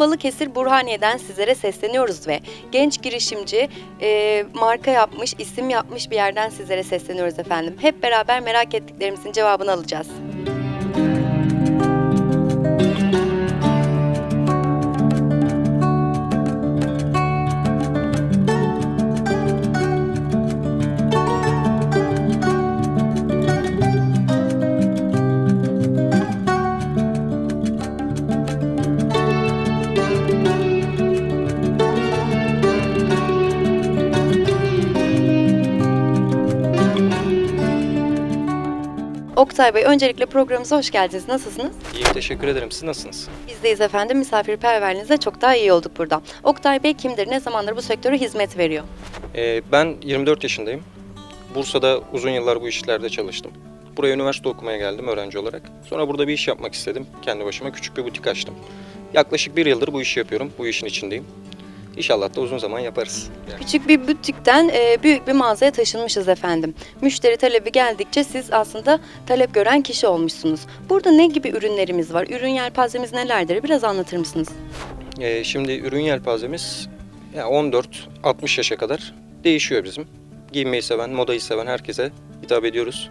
Balıkesir Burhaniye'den sizlere sesleniyoruz ve genç girişimci e, marka yapmış, isim yapmış bir yerden sizlere sesleniyoruz efendim. Hep beraber merak ettiklerimizin cevabını alacağız. Oktay Bey öncelikle programımıza hoş geldiniz. Nasılsınız? İyiyim teşekkür ederim. Siz nasılsınız? Bizdeyiz efendim. Misafirperverliğinizle çok daha iyi olduk burada. Oktay Bey kimdir? Ne zamandır bu sektöre hizmet veriyor? Ee, ben 24 yaşındayım. Bursa'da uzun yıllar bu işlerde çalıştım. Buraya üniversite okumaya geldim öğrenci olarak. Sonra burada bir iş yapmak istedim. Kendi başıma küçük bir butik açtım. Yaklaşık bir yıldır bu işi yapıyorum. Bu işin içindeyim. İnşallah da uzun zaman yaparız. Küçük bir butikten e, büyük bir mağazaya taşınmışız efendim. Müşteri talebi geldikçe siz aslında talep gören kişi olmuşsunuz. Burada ne gibi ürünlerimiz var? Ürün yelpazemiz nelerdir? Biraz anlatır mısınız? Ee, şimdi ürün yelpazemiz yani 14-60 yaşa kadar değişiyor bizim. Giyinmeyi seven, modayı seven herkese hitap ediyoruz.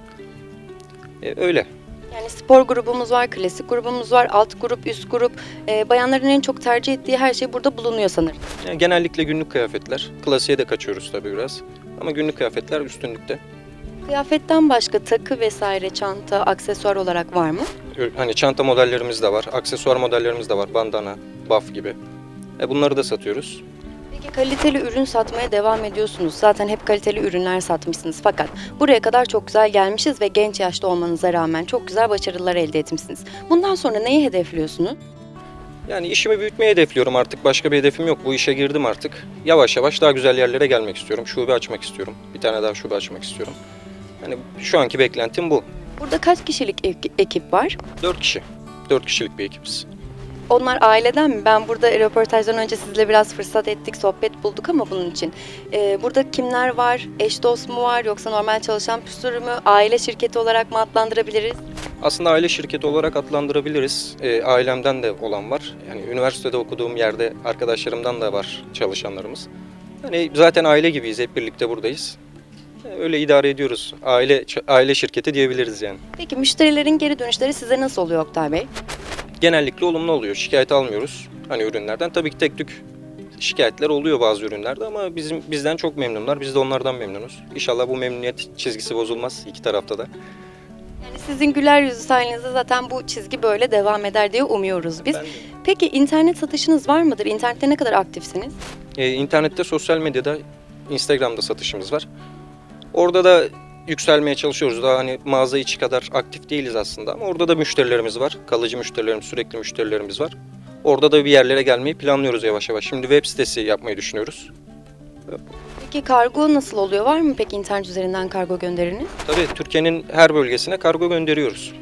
Ee, öyle. Yani spor grubumuz var, klasik grubumuz var, alt grup, üst grup. E, bayanların en çok tercih ettiği her şey burada bulunuyor sanırım. Yani genellikle günlük kıyafetler. Klasiğe de kaçıyoruz tabii biraz. Ama günlük kıyafetler üstünlükte. Kıyafetten başka takı vesaire, çanta, aksesuar olarak var mı? Hani çanta modellerimiz de var, aksesuar modellerimiz de var, bandana, buff gibi. E bunları da satıyoruz. Peki kaliteli ürün satmaya devam ediyorsunuz. Zaten hep kaliteli ürünler satmışsınız. Fakat buraya kadar çok güzel gelmişiz ve genç yaşta olmanıza rağmen çok güzel başarılar elde etmişsiniz. Bundan sonra neyi hedefliyorsunuz? Yani işimi büyütmeyi hedefliyorum artık. Başka bir hedefim yok. Bu işe girdim artık. Yavaş yavaş daha güzel yerlere gelmek istiyorum. Şube açmak istiyorum. Bir tane daha şube açmak istiyorum. Yani şu anki beklentim bu. Burada kaç kişilik ek- ekip var? 4 kişi. 4 kişilik bir ekibiz. Onlar aileden mi? Ben burada röportajdan önce sizle biraz fırsat ettik, sohbet bulduk ama bunun için. Ee, burada kimler var? Eş dost mu var? Yoksa normal çalışan püstürü mü? Aile şirketi olarak mı adlandırabiliriz? Aslında aile şirketi olarak adlandırabiliriz. E, ailemden de olan var. Yani üniversitede okuduğum yerde arkadaşlarımdan da var çalışanlarımız. Yani zaten aile gibiyiz. Hep birlikte buradayız. E, Öyle idare ediyoruz. Aile aile şirketi diyebiliriz yani. Peki müşterilerin geri dönüşleri size nasıl oluyor Oktay Bey? Genellikle olumlu oluyor. Şikayet almıyoruz hani ürünlerden. Tabii ki tek tük şikayetler oluyor bazı ürünlerde ama bizim bizden çok memnunlar. Biz de onlardan memnunuz. İnşallah bu memnuniyet çizgisi bozulmaz iki tarafta da. Yani sizin güler yüzü sayenizde zaten bu çizgi böyle devam eder diye umuyoruz biz. Peki internet satışınız var mıdır? İnternette ne kadar aktifsiniz? Ee, internette, sosyal medyada, Instagram'da satışımız var. Orada da yükselmeye çalışıyoruz. Daha hani mağaza içi kadar aktif değiliz aslında ama orada da müşterilerimiz var. Kalıcı müşterilerimiz, sürekli müşterilerimiz var. Orada da bir yerlere gelmeyi planlıyoruz yavaş yavaş. Şimdi web sitesi yapmayı düşünüyoruz. Peki kargo nasıl oluyor? Var mı peki internet üzerinden kargo gönderiniz? Tabii Türkiye'nin her bölgesine kargo gönderiyoruz.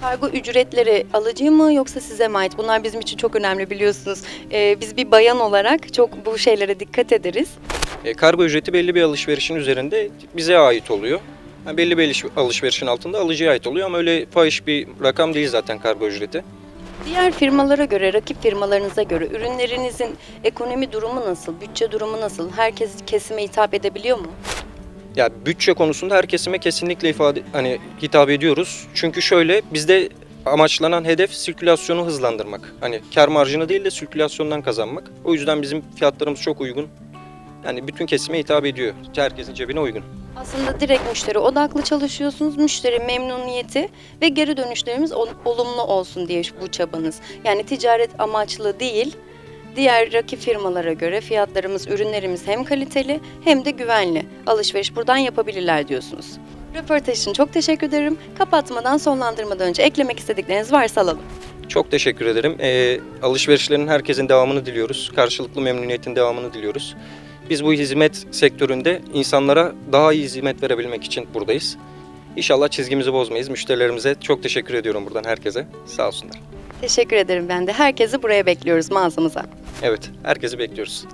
Kargo ücretleri alıcı mı yoksa size mi ait? Bunlar bizim için çok önemli biliyorsunuz. Ee, biz bir bayan olarak çok bu şeylere dikkat ederiz. E, kargo ücreti belli bir alışverişin üzerinde bize ait oluyor. Yani belli bir alış- alışverişin altında alıcıya ait oluyor ama öyle fahiş bir rakam değil zaten kargo ücreti. Diğer firmalara göre, rakip firmalarınıza göre ürünlerinizin ekonomi durumu nasıl, bütçe durumu nasıl? Herkes kesime hitap edebiliyor mu? Ya bütçe konusunda her kesime kesinlikle ifade hani hitap ediyoruz. Çünkü şöyle bizde amaçlanan hedef sirkülasyonu hızlandırmak. Hani kar marjını değil de sirkülasyondan kazanmak. O yüzden bizim fiyatlarımız çok uygun. Yani bütün kesime hitap ediyor. Herkesin cebine uygun. Aslında direkt müşteri odaklı çalışıyorsunuz. Müşteri memnuniyeti ve geri dönüşlerimiz ol- olumlu olsun diye bu çabanız. Yani ticaret amaçlı değil, diğer rakip firmalara göre fiyatlarımız, ürünlerimiz hem kaliteli hem de güvenli. Alışveriş buradan yapabilirler diyorsunuz. Röportaj için çok teşekkür ederim. Kapatmadan, sonlandırmadan önce eklemek istedikleriniz varsa alalım. Çok teşekkür ederim. Ee, alışverişlerin herkesin devamını diliyoruz. Karşılıklı memnuniyetin devamını diliyoruz. Biz bu hizmet sektöründe insanlara daha iyi hizmet verebilmek için buradayız. İnşallah çizgimizi bozmayız. Müşterilerimize çok teşekkür ediyorum buradan herkese. Sağ olsunlar. Teşekkür ederim ben de. Herkesi buraya bekliyoruz mağazamıza. Evet, herkesi bekliyoruz.